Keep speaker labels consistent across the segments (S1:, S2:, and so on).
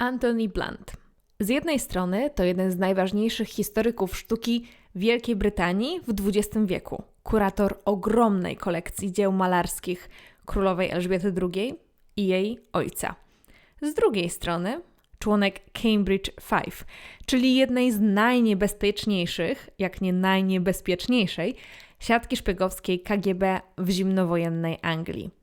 S1: Anthony Blunt. Z jednej strony to jeden z najważniejszych historyków sztuki Wielkiej Brytanii w XX wieku, kurator ogromnej kolekcji dzieł malarskich królowej Elżbiety II i jej ojca. Z drugiej strony członek Cambridge Five, czyli jednej z najniebezpieczniejszych, jak nie najniebezpieczniejszej, siatki szpiegowskiej KGB w zimnowojennej Anglii.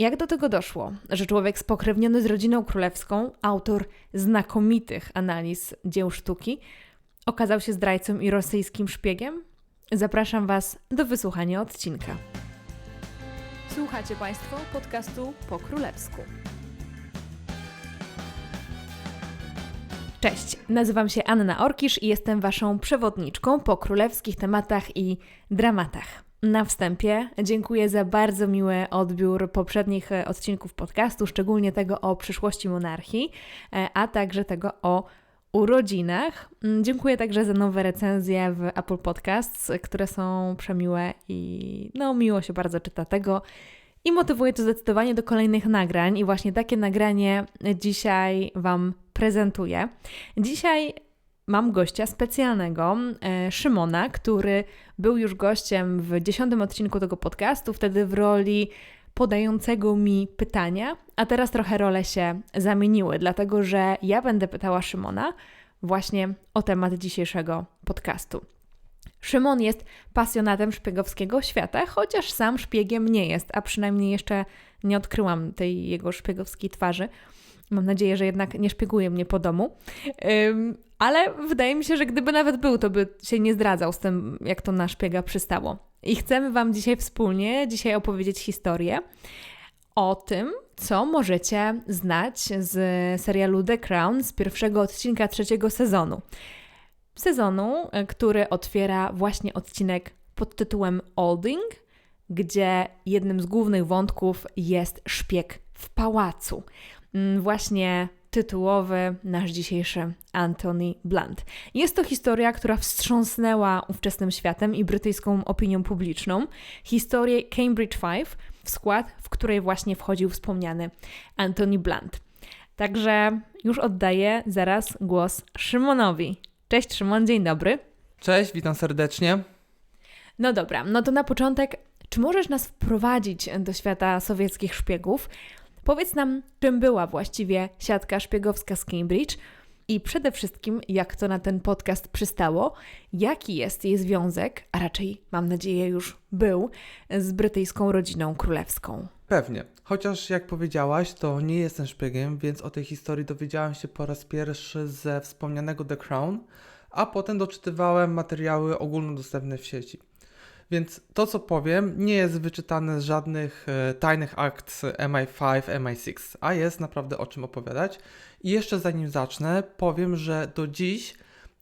S1: Jak do tego doszło, że człowiek spokrewniony z rodziną królewską, autor znakomitych analiz dzieł sztuki, okazał się zdrajcą i rosyjskim szpiegiem? Zapraszam Was do wysłuchania odcinka. Słuchacie Państwo podcastu po królewsku. Cześć, nazywam się Anna Orkisz i jestem Waszą przewodniczką po królewskich tematach i dramatach. Na wstępie dziękuję za bardzo miły odbiór poprzednich e, odcinków podcastu, szczególnie tego o przyszłości monarchii, e, a także tego o urodzinach. Mm, dziękuję także za nowe recenzje w Apple Podcasts, które są przemiłe i no miło się bardzo czyta tego. I motywuje to zdecydowanie do kolejnych nagrań, i właśnie takie nagranie dzisiaj Wam prezentuję. Dzisiaj mam gościa specjalnego, e, Szymona, który był już gościem w dziesiątym odcinku tego podcastu, wtedy w roli podającego mi pytania, a teraz trochę role się zamieniły, dlatego że ja będę pytała Szymona właśnie o temat dzisiejszego podcastu. Szymon jest pasjonatem szpiegowskiego świata, chociaż sam szpiegiem nie jest, a przynajmniej jeszcze nie odkryłam tej jego szpiegowskiej twarzy. Mam nadzieję, że jednak nie szpieguje mnie po domu. Ale wydaje mi się, że gdyby nawet był, to by się nie zdradzał z tym, jak to na szpiega przystało. I chcemy Wam dzisiaj wspólnie, dzisiaj opowiedzieć historię o tym, co możecie znać z serialu The Crown z pierwszego odcinka trzeciego sezonu. Sezonu, który otwiera właśnie odcinek pod tytułem Olding, gdzie jednym z głównych wątków jest szpieg w pałacu. Mm, właśnie tytułowy nasz dzisiejszy Anthony Blunt. Jest to historia, która wstrząsnęła ówczesnym światem i brytyjską opinią publiczną. Historię Cambridge Five, w skład, w której właśnie wchodził wspomniany Anthony Blunt. Także już oddaję zaraz głos Szymonowi. Cześć Szymon, dzień dobry.
S2: Cześć, witam serdecznie.
S1: No dobra, no to na początek, czy możesz nas wprowadzić do świata sowieckich szpiegów? Powiedz nam, czym była właściwie siatka szpiegowska z Cambridge i przede wszystkim, jak to na ten podcast przystało, jaki jest jej związek, a raczej mam nadzieję już był, z brytyjską rodziną królewską.
S2: Pewnie. Chociaż jak powiedziałaś, to nie jestem szpiegiem, więc o tej historii dowiedziałam się po raz pierwszy ze wspomnianego The Crown, a potem doczytywałem materiały ogólnodostępne w sieci. Więc to, co powiem, nie jest wyczytane z żadnych e, tajnych akt MI5, MI6, a jest naprawdę o czym opowiadać. I jeszcze zanim zacznę, powiem, że do dziś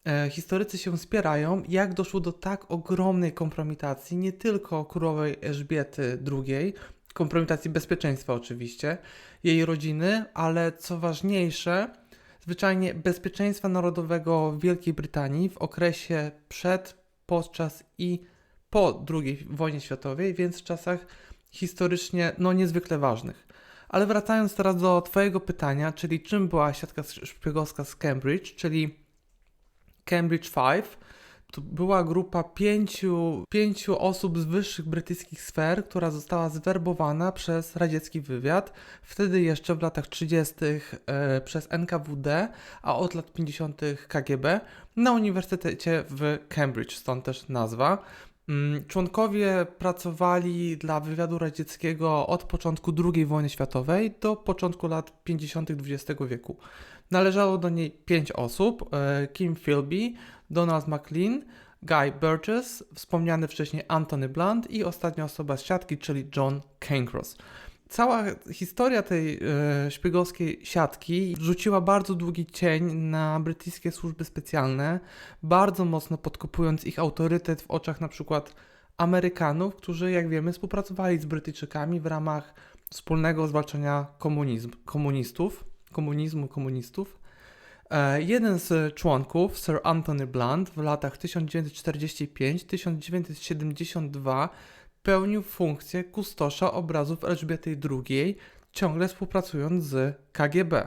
S2: e, historycy się spierają, jak doszło do tak ogromnej kompromitacji nie tylko królowej Elżbiety II, kompromitacji bezpieczeństwa oczywiście, jej rodziny, ale co ważniejsze, zwyczajnie bezpieczeństwa narodowego Wielkiej Brytanii w okresie przed, podczas i po II wojnie światowej, więc w czasach historycznie no, niezwykle ważnych. Ale wracając teraz do Twojego pytania, czyli czym była siatka szpiegowska z Cambridge, czyli Cambridge Five, to była grupa pięciu, pięciu osób z wyższych brytyjskich sfer, która została zwerbowana przez radziecki wywiad, wtedy jeszcze w latach 30. E, przez NKWD, a od lat 50. KGB, na Uniwersytecie w Cambridge, stąd też nazwa. Mm, członkowie pracowali dla wywiadu radzieckiego od początku II wojny światowej do początku lat 50. XX wieku. Należało do niej pięć osób: e, Kim Philby, Donald McLean, Guy Burgess, wspomniany wcześniej Anthony Blunt i ostatnia osoba z siatki, czyli John Cancross. Cała historia tej e, szpiegowskiej siatki rzuciła bardzo długi cień na brytyjskie służby specjalne, bardzo mocno podkopując ich autorytet w oczach na przykład Amerykanów, którzy, jak wiemy, współpracowali z Brytyjczykami w ramach wspólnego zwalczania komunizm, komunistów, komunizmu komunistów. E, jeden z członków, Sir Anthony Blunt, w latach 1945-1972 pełnił funkcję kustosza obrazów Elżbiety II, ciągle współpracując z KGB.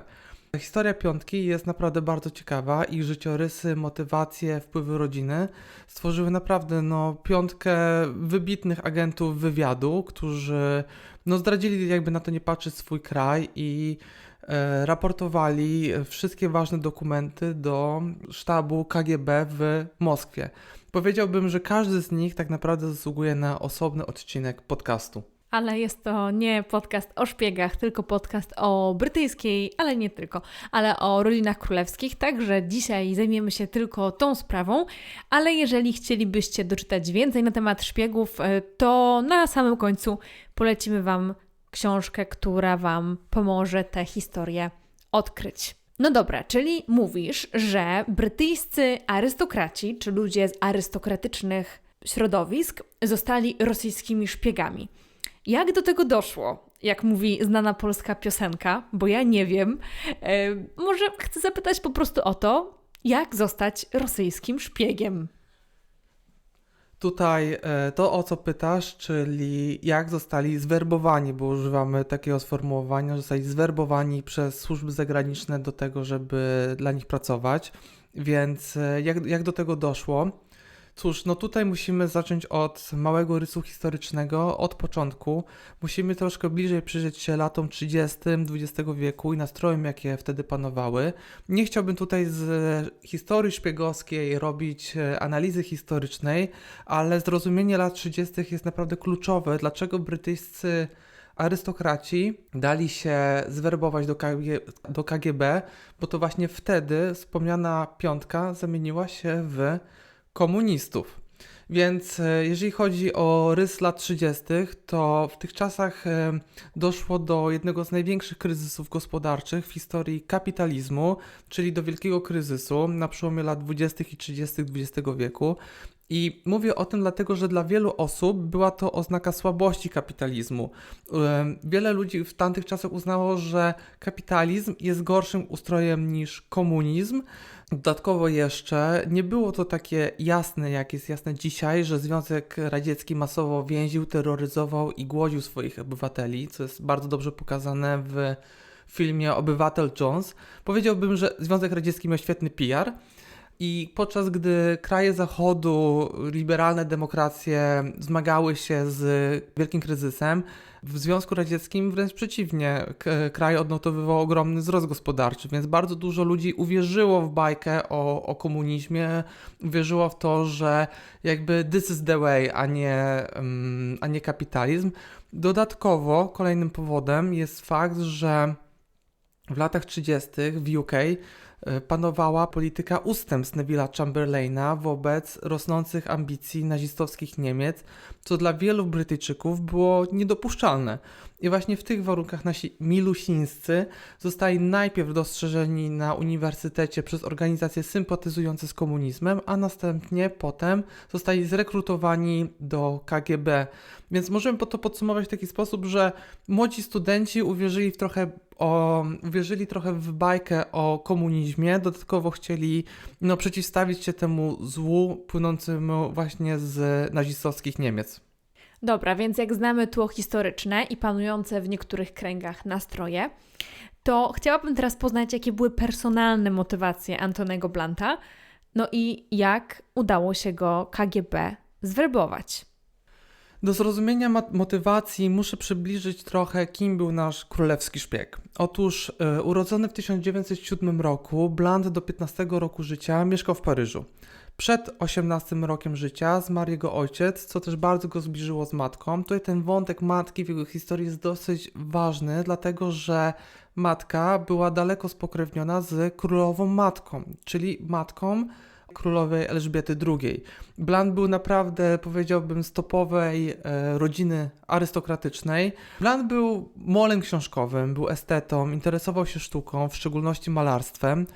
S2: Historia piątki jest naprawdę bardzo ciekawa i życiorysy, motywacje, wpływy rodziny stworzyły naprawdę no, piątkę wybitnych agentów wywiadu, którzy no, zdradzili jakby na to nie patrzeć swój kraj i e, raportowali wszystkie ważne dokumenty do sztabu KGB w Moskwie. Powiedziałbym, że każdy z nich tak naprawdę zasługuje na osobny odcinek podcastu.
S1: Ale jest to nie podcast o szpiegach, tylko podcast o brytyjskiej, ale nie tylko, ale o rodzinach królewskich. Także dzisiaj zajmiemy się tylko tą sprawą. Ale jeżeli chcielibyście doczytać więcej na temat szpiegów, e, to na samym końcu polecimy Wam książkę, która Wam pomoże tę historię odkryć. No dobra, czyli mówisz, że brytyjscy arystokraci, czy ludzie z arystokratycznych środowisk, zostali rosyjskimi szpiegami. Jak do tego doszło? Jak mówi znana polska piosenka, bo ja nie wiem. E, może chcę zapytać po prostu o to, jak zostać rosyjskim szpiegiem.
S2: Tutaj e, to, o co pytasz, czyli jak zostali zwerbowani, bo używamy takiego sformułowania, zostali zwerbowani przez służby zagraniczne do tego, żeby dla nich pracować. Więc e, jak, jak do tego doszło? Cóż, no tutaj musimy zacząć od małego rysu historycznego, od początku. Musimy troszkę bliżej przyjrzeć się latom 30. XX wieku i nastrojom, jakie wtedy panowały. Nie chciałbym tutaj z historii szpiegowskiej robić e, analizy historycznej, ale zrozumienie lat 30. jest naprawdę kluczowe, dlaczego brytyjscy arystokraci dali się zwerbować do, KG, do KGB, bo to właśnie wtedy wspomniana piątka zamieniła się w komunistów. Więc e, jeżeli chodzi o rys lat 30., to w tych czasach e, doszło do jednego z największych kryzysów gospodarczych w historii kapitalizmu, czyli do wielkiego kryzysu na przełomie lat 20. i 30. XX wieku. I mówię o tym dlatego, że dla wielu osób była to oznaka słabości kapitalizmu. E, wiele ludzi w tamtych czasach uznało, że kapitalizm jest gorszym ustrojem niż komunizm. Dodatkowo jeszcze nie było to takie jasne, jak jest jasne dzisiaj, że Związek Radziecki masowo więził, terroryzował i głodził swoich obywateli, co jest bardzo dobrze pokazane w filmie Obywatel Jones. Powiedziałbym, że Związek Radziecki miał świetny PR, i podczas gdy kraje Zachodu, liberalne demokracje zmagały się z wielkim kryzysem, w Związku Radzieckim wręcz przeciwnie, kraj odnotowywał ogromny wzrost gospodarczy, więc bardzo dużo ludzi uwierzyło w bajkę o, o komunizmie, uwierzyło w to, że jakby this is the way, a nie, um, a nie kapitalizm. Dodatkowo kolejnym powodem jest fakt, że w latach 30. w UK E, panowała polityka ustępstw Neville'a Chamberlaina wobec rosnących ambicji nazistowskich Niemiec, co dla wielu Brytyjczyków było niedopuszczalne. I właśnie w tych warunkach nasi milusińscy zostali najpierw dostrzeżeni na uniwersytecie przez organizacje sympatyzujące z komunizmem, a następnie potem zostali zrekrutowani do KGB. Więc możemy to podsumować w taki sposób, że młodzi studenci uwierzyli w trochę o, uwierzyli trochę w bajkę o komunizmie, dodatkowo chcieli no, przeciwstawić się temu złu płynącemu właśnie z nazistowskich Niemiec.
S1: Dobra, więc jak znamy tło historyczne i panujące w niektórych kręgach nastroje, to chciałabym teraz poznać, jakie były personalne motywacje Antonego Blanta, no i jak udało się go KGB zwerbować.
S2: Do zrozumienia motywacji muszę przybliżyć trochę, kim był nasz królewski szpieg. Otóż, y, urodzony w 1907 roku, Bland do 15 roku życia mieszkał w Paryżu. Przed 18 rokiem życia zmarł jego ojciec, co też bardzo go zbliżyło z matką. Tutaj ten wątek matki w jego historii jest dosyć ważny, dlatego że matka była daleko spokrewniona z królową matką, czyli matką królowej Elżbiety II. Bland był naprawdę, powiedziałbym, stopowej e, rodziny arystokratycznej. Bland był molem książkowym, był estetą, interesował się sztuką, w szczególności malarstwem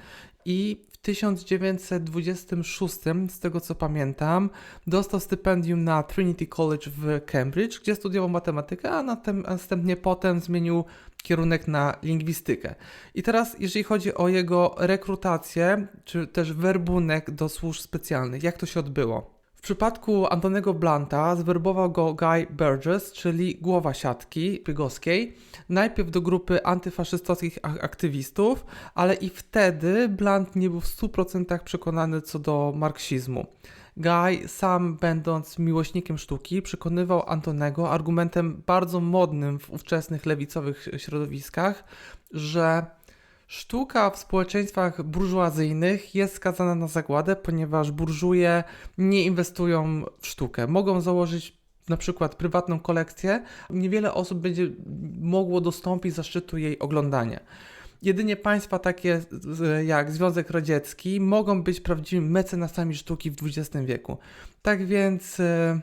S2: i 1926, z tego co pamiętam, dostał stypendium na Trinity College w Cambridge, gdzie studiował matematykę, a następnie potem zmienił kierunek na lingwistykę. I teraz, jeżeli chodzi o jego rekrutację, czy też werbunek do służb specjalnych, jak to się odbyło? W przypadku Antonego Blanta zwerbował go Guy Burgess, czyli głowa siatki szpiegowskiej, najpierw do grupy antyfaszystowskich ak- aktywistów, ale i wtedy Blunt nie był w 100% przekonany co do marksizmu. Guy, sam będąc miłośnikiem sztuki, przekonywał Antonego argumentem bardzo modnym w ówczesnych lewicowych środowiskach, że sztuka w społeczeństwach burżuazyjnych jest skazana na zagładę, ponieważ burżuje nie inwestują w sztukę. Mogą założyć na przykład prywatną kolekcję, niewiele osób będzie mogło dostąpić zaszczytu jej oglądania. Jedynie państwa takie jak Związek Radziecki mogą być prawdziwymi mecenasami sztuki w XX wieku. Tak więc e,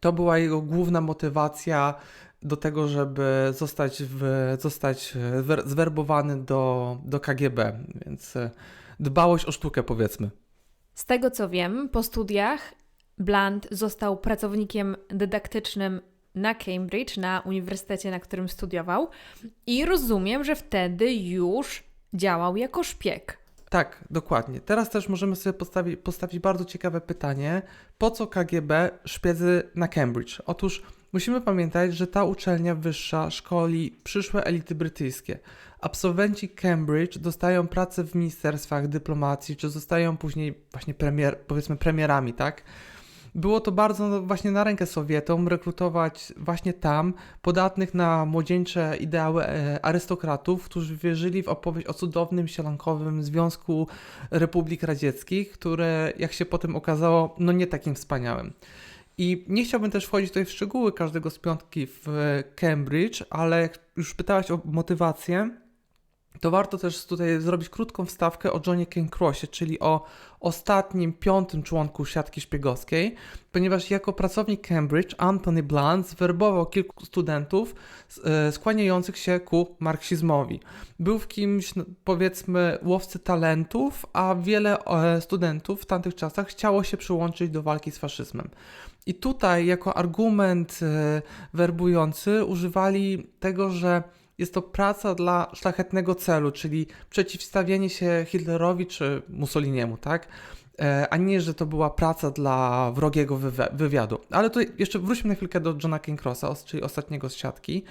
S2: to była jego główna motywacja do tego, żeby zostać, w, zostać e, wer- zwerbowany do, do KGB. Więc e, dbałość o sztukę, powiedzmy.
S1: Z tego co wiem, po studiach Blunt został pracownikiem dydaktycznym na Cambridge, na uniwersytecie, na którym studiował, i rozumiem, że wtedy już działał jako szpieg.
S2: Tak, dokładnie. Teraz też możemy sobie postawić, postawić bardzo ciekawe pytanie, po co KGB szpiedzy na Cambridge? Otóż musimy pamiętać, że ta uczelnia wyższa szkoli przyszłe elity brytyjskie. Absolwenci Cambridge dostają pracę w ministerstwach dyplomacji, czy zostają później właśnie premier, powiedzmy premierami, tak? Było to bardzo no, właśnie na rękę Sowietom rekrutować właśnie tam podatnych na młodzieńcze ideały e, arystokratów, którzy wierzyli w opowieść o cudownym, sielankowym Związku Republik Radzieckich, które, jak się potem okazało, no nie takim wspaniałym. I nie chciałbym też wchodzić tutaj w szczegóły każdego z piątki w Cambridge, ale już pytałaś o motywację, to warto też tutaj zrobić krótką wstawkę o Johnie Cancrossie, czyli o ostatnim, piątym członku siatki szpiegowskiej, ponieważ jako pracownik Cambridge Anthony Blunt zwerbował kilku studentów e, skłaniających się ku marksizmowi. Był w kimś, powiedzmy, łowcy talentów, a wiele e, studentów w tamtych czasach chciało się przyłączyć do walki z faszyzmem. I tutaj jako argument e, werbujący używali tego, że jest to praca dla szlachetnego celu, czyli przeciwstawienie się Hitlerowi czy Mussoliniemu, tak? E, A nie, że to była praca dla wrogiego wywi- wywiadu. Ale tutaj jeszcze wróćmy na chwilkę do Johna Cancrossa, os- czyli ostatniego z siatki.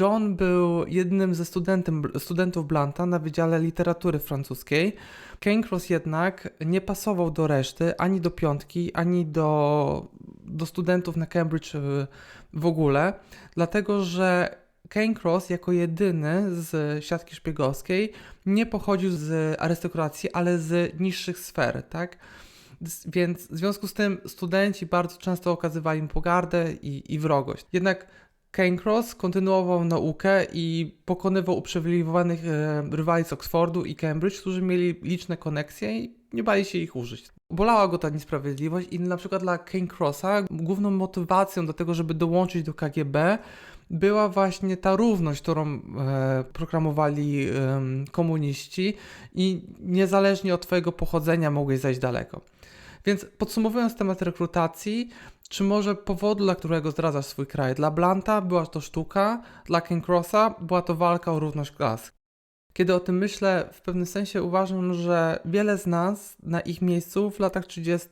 S2: John był jednym ze studentów Blanta na Wydziale Literatury Francuskiej. Cancross jednak nie pasował do reszty, ani do piątki, ani do, do studentów na Cambridge w ogóle, dlatego że Cancross jako jedyny z siatki szpiegowskiej nie pochodził z arystokracji, ale z niższych sfer, tak? Więc w związku z tym studenci bardzo często okazywali mu pogardę i, i wrogość. Jednak Cancross kontynuował naukę i pokonywał uprzywilejowanych e, rywali z Oxfordu i Cambridge, którzy mieli liczne koneksje i nie bali się ich użyć. Bolała go ta niesprawiedliwość i na przykład dla Cancrossa główną motywacją do tego, żeby dołączyć do KGB była właśnie ta równość, którą e, proklamowali em, komuniści i niezależnie od twojego pochodzenia mogłeś zajść daleko. Więc podsumowując temat rekrutacji, czy może powodu, dla którego zdradzasz swój kraj? Dla Blanta była to sztuka, dla Cancrossa była to walka o równość klas. Kiedy o tym myślę, w pewnym sensie uważam, że wiele z nas na ich miejscu w latach 30.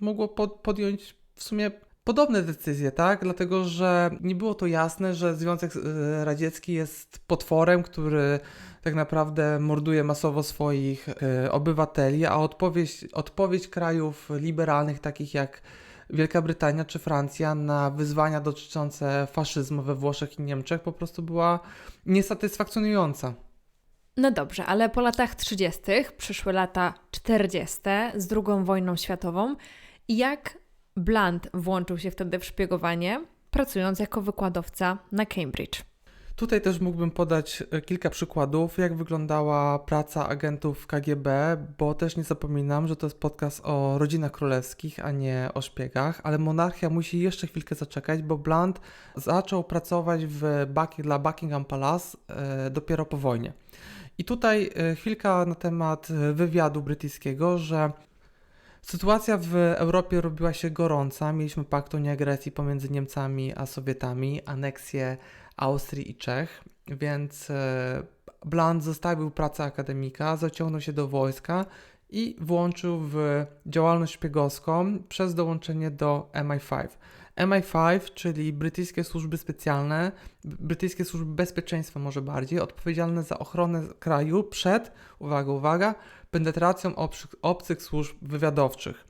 S2: mogło pod, podjąć w sumie podobne decyzje, tak? Dlatego, że nie było to jasne, że Związek e, Radziecki jest potworem, który tak naprawdę morduje masowo swoich e, obywateli, a odpowiedź, odpowiedź krajów liberalnych, takich jak Wielka Brytania czy Francja, na wyzwania dotyczące faszyzmu we Włoszech i Niemczech po prostu była niesatysfakcjonująca.
S1: No dobrze, ale po latach 30. przyszły lata 40. z II wojną światową. Jak Blunt włączył się wtedy w szpiegowanie, pracując jako wykładowca na Cambridge?
S2: Tutaj też mógłbym podać e, kilka przykładów, jak wyglądała praca agentów KGB, bo też nie zapominam, że to jest podcast o rodzinach królewskich, a nie o szpiegach, ale monarchia musi jeszcze chwilkę zaczekać, bo Blunt zaczął pracować w dla Buckingham Palace e, dopiero po wojnie. I tutaj e, chwilka na temat wywiadu brytyjskiego, że Sytuacja w Europie robiła się gorąca. Mieliśmy pakt o nieagresji pomiędzy Niemcami a Sowietami, aneksję Austrii i Czech, więc e, Blunt zostawił pracę akademika, zaciągnął się do wojska i włączył w działalność szpiegowską przez dołączenie do MI5. MI5, czyli brytyjskie służby specjalne, brytyjskie służby bezpieczeństwa może bardziej, odpowiedzialne za ochronę kraju przed, uwaga, uwaga, penetracją obcych, obcych służb wywiadowczych.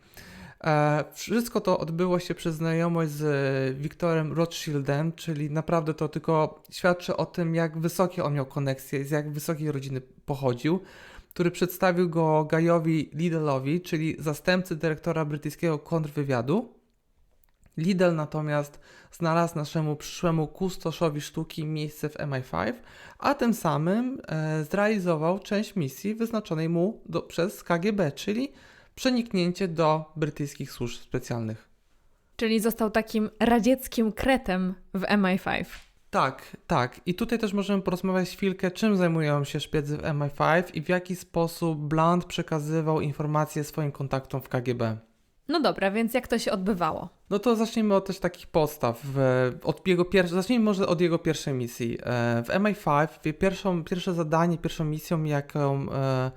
S2: E, wszystko to odbyło się przez znajomość z e, Wiktorem Rothschildem, czyli naprawdę to tylko świadczy o tym, jak wysokie on miał koneksje, z jak wysokiej rodziny pochodził, który przedstawił go Gajowi Lidlowi, czyli zastępcy dyrektora brytyjskiego kontrwywiadu. Lidl natomiast znalazł naszemu przyszłemu kustoszowi sztuki miejsce w MI5, a tym samym e, zrealizował część misji wyznaczonej mu do, przez KGB, czyli przeniknięcie do brytyjskich służb specjalnych.
S1: Czyli został takim radzieckim kretem w MI5.
S2: Tak, tak. I tutaj też możemy porozmawiać chwilkę, czym zajmują się szpiedzy w MI5 i w jaki sposób Blunt przekazywał informacje swoim kontaktom w KGB.
S1: No dobra, więc jak to się odbywało?
S2: No to zacznijmy od też takich postaw. W, od jego pier... Zacznijmy może od jego pierwszej misji. E, W MI5 wie- pierwszą, pierwsze zadanie, pierwszą misją, jaką, e,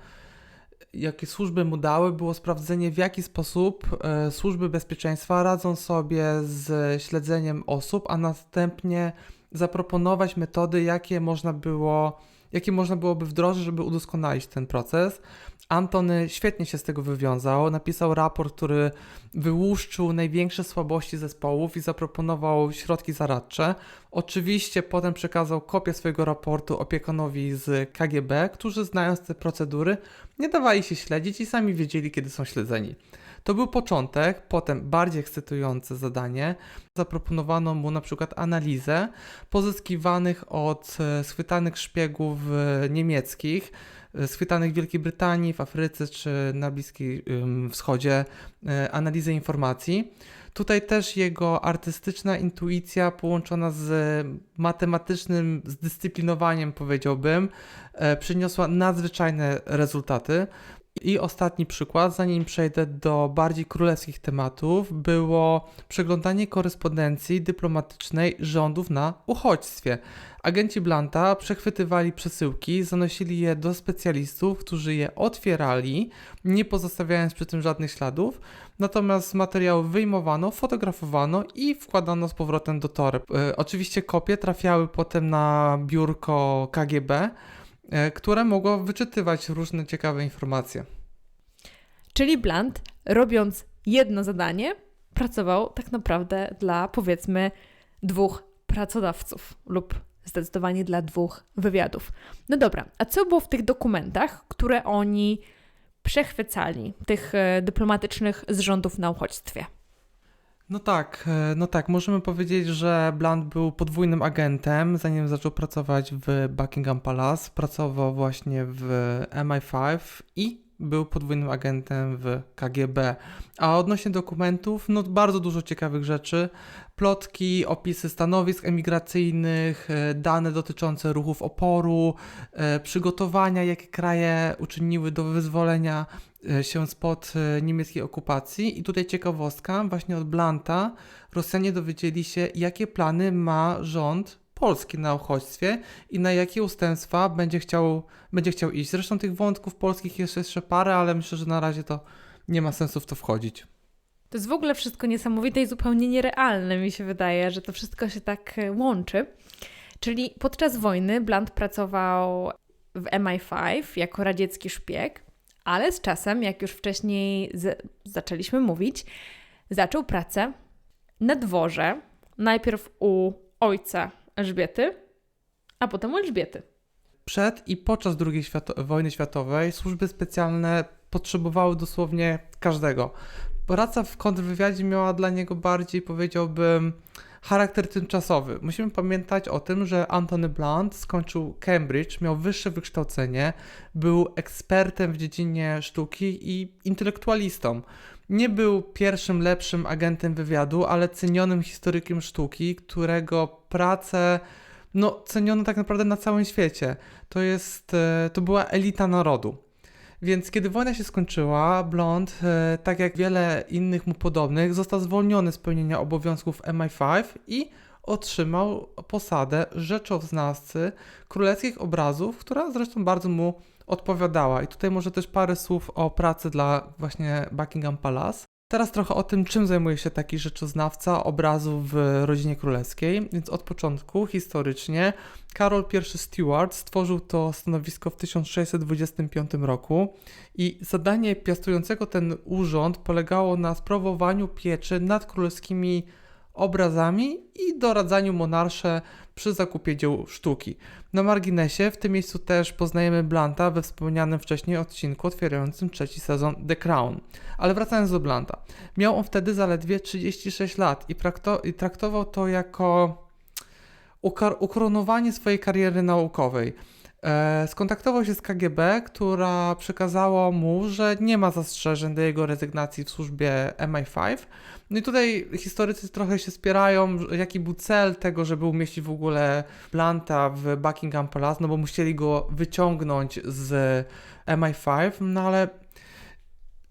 S2: jakie służby mu dały, było sprawdzenie, w jaki sposób e, służby bezpieczeństwa radzą sobie z śledzeniem osób, a następnie zaproponować metody, jakie można było, jakie można byłoby wdrożyć, żeby udoskonalić ten proces. Antony świetnie się z tego wywiązał. Napisał raport, który wyłuszczył największe słabości zespołów i zaproponował środki zaradcze. Oczywiście potem przekazał kopię swojego raportu opiekunowi z KGB, którzy znając te procedury nie dawali się śledzić i sami wiedzieli, kiedy są śledzeni. To był początek, potem bardziej ekscytujące zadanie. Zaproponowano mu na przykład analizę pozyskiwanych od e, schwytanych szpiegów e, niemieckich, e, schwytanych w Wielkiej Brytanii, w Afryce czy na Bliskim Wschodzie, analizę informacji. Tutaj też jego artystyczna intuicja połączona z matematycznym zdyscyplinowaniem, powiedziałbym, przyniosła nadzwyczajne rezultaty. I ostatni przykład, zanim przejdę do bardziej królewskich tematów, było przeglądanie korespondencji dyplomatycznej rządów na uchodźstwie. Agenci Blanta przechwytywali przesyłki, zanosili je do specjalistów, którzy je otwierali, nie pozostawiając przy tym żadnych śladów. Natomiast z materiału wyjmowano, fotografowano i wkładano z powrotem do toreb. Oczywiście kopie trafiały potem na biurko KGB, które mogło wyczytywać różne ciekawe informacje.
S1: Czyli Blunt, robiąc jedno zadanie, pracował tak naprawdę dla powiedzmy dwóch pracodawców lub zdecydowanie dla dwóch wywiadów. No dobra, a co było w tych dokumentach, które oni przechwycali, tych e, dyplomatycznych z rządów na uchodźstwie?
S2: No tak, e, no tak, możemy powiedzieć, że Blunt był podwójnym agentem, zanim zaczął pracować w Buckingham Palace, pracował właśnie w MI5 i był podwójnym agentem w KGB. A odnośnie dokumentów, no bardzo dużo ciekawych rzeczy. Plotki, opisy stanowisk emigracyjnych, e, dane dotyczące ruchów oporu, e, przygotowania, jakie kraje uczyniły do wyzwolenia się spod e, niemieckiej okupacji. I tutaj ciekawostka, właśnie od Blanta Rosjanie dowiedzieli się, jakie plany ma rząd polski na uchodźstwie i na jakie ustępstwa będzie chciał, będzie chciał iść. Zresztą tych wątków polskich jest jeszcze parę, ale myślę, że na razie to nie ma sensu w to wchodzić.
S1: To jest w ogóle wszystko niesamowite i zupełnie nierealne, mi się wydaje, że to wszystko się tak e, łączy. Czyli podczas wojny Blunt pracował w MI5 jako radziecki szpieg, ale z czasem, jak już wcześniej z- zaczęliśmy mówić, zaczął pracę na dworze, najpierw u ojca Elżbiety, a potem u Elżbiety.
S2: Przed i podczas II wojny światowej służby specjalne potrzebowały dosłownie każdego. Praca w kontrwywiadzie miała dla niego bardziej, powiedziałbym, charakter tymczasowy. Musimy pamiętać o tym, że Anthony Blunt skończył Cambridge, miał wyższe wykształcenie, był ekspertem w dziedzinie sztuki i intelektualistą. Nie był pierwszym lepszym agentem wywiadu, ale cenionym historykiem sztuki, którego pracę no, ceniono tak naprawdę na całym świecie. To jest, e, to była elita narodu. Więc kiedy wojna się skończyła, Blond, e, tak jak wiele innych mu podobnych, został zwolniony z pełnienia obowiązków MI5 i otrzymał posadę rzeczoznawcy królewskich obrazów, która zresztą bardzo mu odpowiadała. I tutaj może też parę słów o pracy dla właśnie Buckingham Palace. Teraz trochę o tym, czym zajmuje się taki rzeczoznawca obrazu w rodzinie królewskiej. Więc od początku, historycznie, Karol I Stuart stworzył to stanowisko w 1625 roku i zadanie piastującego ten urząd polegało na sprawowaniu pieczy nad królewskimi obrazami i doradzaniu monarsze przy zakupie dzieł sztuki. Na marginesie w tym miejscu też poznajemy Blanta we wspomnianym wcześniej odcinku otwierającym trzeci sezon The Crown. Ale wracając do Blanta. Miał on wtedy zaledwie 36 lat i, i traktował to jako ukoronowanie swojej kariery naukowej. E, skontaktował się z KGB, która przekazała mu, że nie ma zastrzeżeń do jego rezygnacji w służbie MI5. No i tutaj historycy trochę się spierają, jaki był cel tego, żeby umieścić w ogóle Blanta w Buckingham Palace, no bo musieli go wyciągnąć z MI5, no ale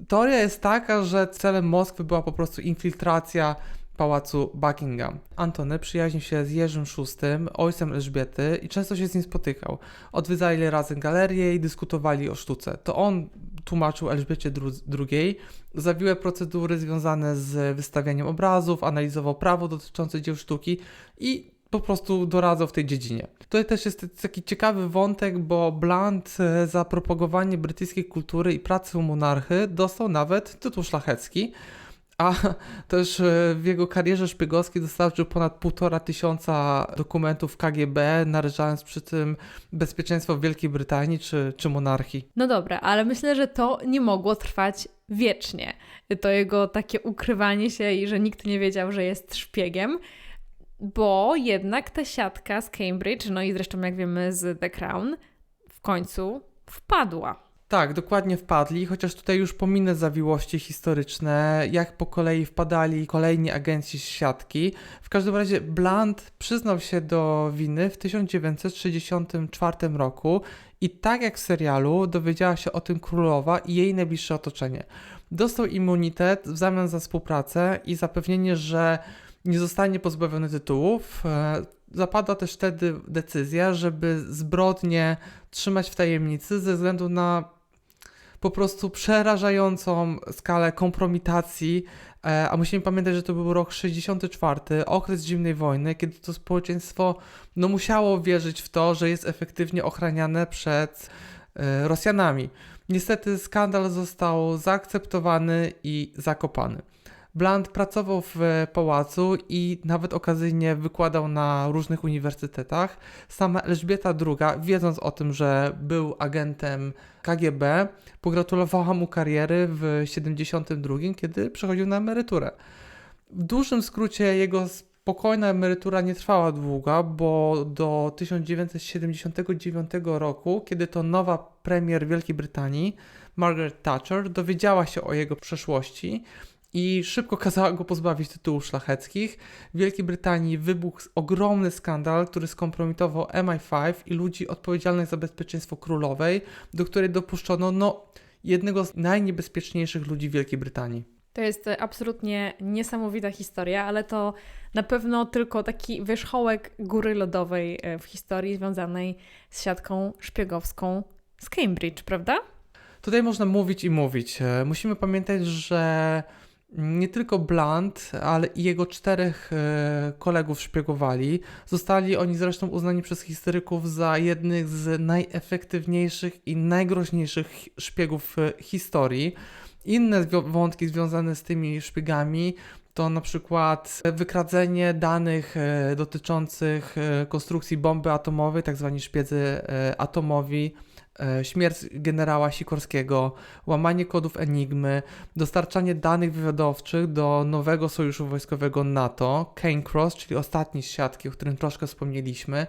S2: teoria jest taka, że celem Moskwy była po prostu infiltracja pałacu Buckingham. Antony przyjaźnił się z Jerzym VI, ojcem Elżbiety i często się z nim spotykał. Odwiedzali razem galerię i dyskutowali o sztuce. To on tłumaczył Elżbiecie II zawiłe procedury związane z wystawianiem obrazów, analizował prawo dotyczące dzieł sztuki i po prostu doradzał w tej dziedzinie. Tutaj też jest taki ciekawy wątek, bo Blunt e, za propagowanie brytyjskiej kultury i pracy u monarchy dostał nawet tytuł szlachecki a też e, w jego karierze szpiegowskiej dostarczył ponad półtora tysiąca dokumentów KGB, narażając przy tym bezpieczeństwo Wielkiej Brytanii czy, czy monarchii.
S1: No dobra, ale myślę, że to nie mogło trwać wiecznie. To jego takie ukrywanie się i że nikt nie wiedział, że jest szpiegiem, bo jednak ta siatka z Cambridge, no i zresztą jak wiemy z The Crown, w końcu wpadła.
S2: Tak, dokładnie wpadli, chociaż tutaj już pominę zawiłości historyczne, jak po kolei wpadali kolejni agenci z siatki. W każdym razie Blunt przyznał się do winy w 1964 roku i tak jak w serialu dowiedziała się o tym królowa i jej najbliższe otoczenie. Dostał immunitet w zamian za współpracę i zapewnienie, że nie zostanie pozbawiony tytułów. E, zapadła też wtedy decyzja, żeby zbrodnie trzymać w tajemnicy ze względu na po prostu przerażającą skalę kompromitacji, e, a musimy pamiętać, że to był rok 64, okres zimnej wojny, kiedy to społeczeństwo no, musiało wierzyć w to, że jest efektywnie ochraniane przed e, Rosjanami. Niestety skandal został zaakceptowany i zakopany. Blunt pracował w pałacu i nawet okazyjnie wykładał na różnych uniwersytetach. Sama Elżbieta II, wiedząc o tym, że był agentem KGB, pogratulowała mu kariery w 72, kiedy przechodził na emeryturę. W dużym skrócie jego spokojna emerytura nie trwała długo, bo do 1979 roku, kiedy to nowa premier Wielkiej Brytanii, Margaret Thatcher, dowiedziała się o jego przeszłości i szybko kazała go pozbawić tytułów szlacheckich. W Wielkiej Brytanii wybuchł ogromny skandal, który skompromitował MI5 i ludzi odpowiedzialnych za bezpieczeństwo królowej, do której dopuszczono no, jednego z najniebezpieczniejszych ludzi w Wielkiej Brytanii.
S1: To jest absolutnie niesamowita historia, ale to na pewno tylko taki wierzchołek góry lodowej e, w historii związanej z siatką szpiegowską z Cambridge, prawda?
S2: Tutaj można mówić i mówić. E, musimy pamiętać, że nie tylko Blunt, ale i jego czterech e, kolegów szpiegowali. Zostali oni zresztą uznani przez historyków za jednych z najefektywniejszych i najgroźniejszych szpiegów w historii. Inne wątki związane z tymi szpiegami to na przykład wykradzenie danych e, dotyczących e, konstrukcji bomby atomowej, tak zwani szpiedzy atomowi, E, śmierć generała Sikorskiego, łamanie kodów Enigmy, dostarczanie danych wywiadowczych do nowego sojuszu wojskowego NATO, Kane Cross, czyli z siatki, o którym troszkę wspomnieliśmy,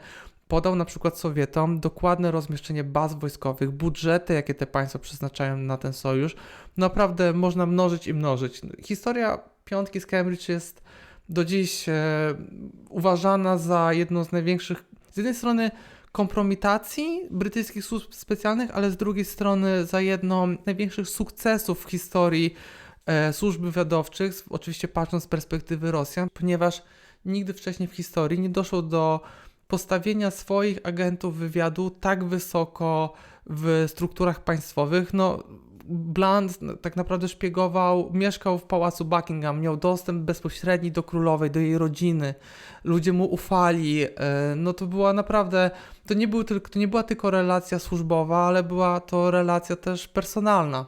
S2: podał na przykład Sowietom dokładne rozmieszczenie baz wojskowych, budżety, jakie te państwa przeznaczają na ten sojusz. Naprawdę można mnożyć i mnożyć. Historia piątki z Cambridge jest do dziś e, uważana za jedną z największych, z jednej strony kompromitacji brytyjskich służb specjalnych, ale z drugiej strony za jedną z największych sukcesów w historii e, służb wywiadowczych, oczywiście patrząc z perspektywy Rosjan, ponieważ nigdy wcześniej w historii nie doszło do postawienia swoich agentów wywiadu tak wysoko w strukturach państwowych. No, Blunt tak naprawdę szpiegował, mieszkał w pałacu Buckingham, miał dostęp bezpośredni do królowej, do jej rodziny. Ludzie mu ufali. e, No to była naprawdę, to nie, był tylko, to nie była tylko relacja służbowa, ale była to relacja też personalna.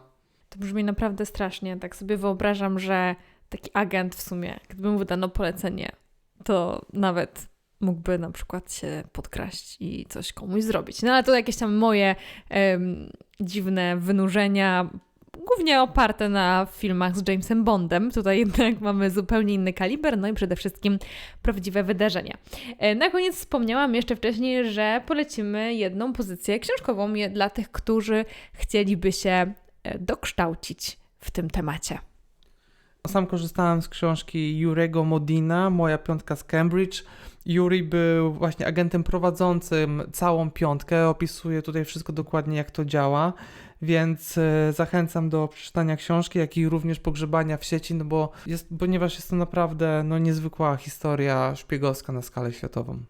S1: To brzmi naprawdę strasznie. Tak sobie wyobrażam, że taki agent w sumie, gdyby mu wydano polecenie, to nawet mógłby na przykład się podkraść i coś komuś zrobić. No ale to jakieś tam moje dziwne wynurzenia, głównie oparte na filmach z Jamesem Bondem. Tutaj jednak mamy zupełnie inny kaliber, no i przede wszystkim prawdziwe wydarzenia. E, Na koniec wspomniałam jeszcze wcześniej, że polecimy jedną pozycję książkową dla tych, którzy chcieliby się e, dokształcić w tym temacie.
S2: Sam korzystałem z książki Jurego Modina, Moja piątka z Cambridge. Yuri był właśnie agentem prowadzącym całą piątkę, opisuje tutaj wszystko dokładnie, jak to działa, więc e, zachęcam do przeczytania książki, jak i również pogrzebania w sieci, no bo jest, ponieważ jest to naprawdę no, niezwykła historia szpiegowska na skalę światową.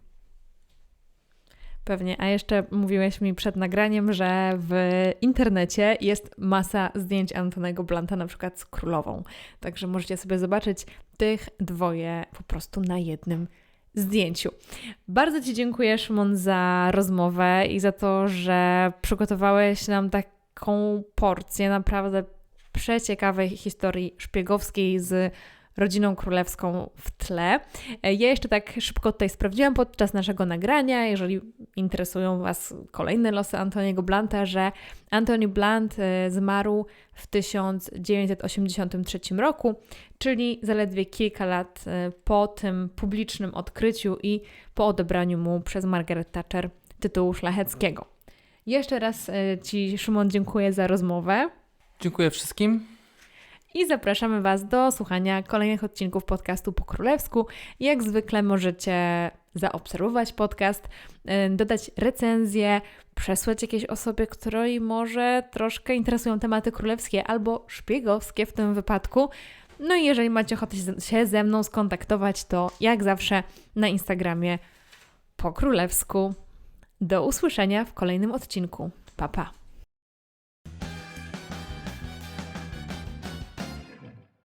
S1: Pewnie. A jeszcze mówiłeś mi przed nagraniem, że w internecie jest masa zdjęć Antonego Blanta, na przykład z królową. Także możecie sobie zobaczyć tych dwoje po prostu na jednym zdjęciu. Bardzo Ci dziękuję, Szymon, za rozmowę i za to, że przygotowałeś nam taką porcję naprawdę przeciekawej historii szpiegowskiej z rodziną królewską w tle. E, Ja jeszcze tak szybko tutaj sprawdziłam podczas naszego nagrania, jeżeli interesują Was kolejne losy Antoniego Blanta, że Antony Blunt e, zmarł w 1983 roku, czyli zaledwie kilka lat e, po tym publicznym odkryciu i po odebraniu mu przez Margaret Thatcher tytułu szlacheckiego. Jeszcze raz Ci, Szymon, dziękuję za rozmowę.
S2: Dziękuję wszystkim.
S1: I zapraszamy Was do słuchania kolejnych odcinków podcastu po królewsku. Jak zwykle możecie zaobserwować podcast, y, dodać recenzję, przesłać jakiejś osobie, której może troszkę interesują tematy królewskie albo szpiegowskie w tym wypadku. No i jeżeli macie ochotę się- się ze mną skontaktować, to jak zawsze na Instagramie po królewsku. Do usłyszenia w kolejnym odcinku. Pa pa!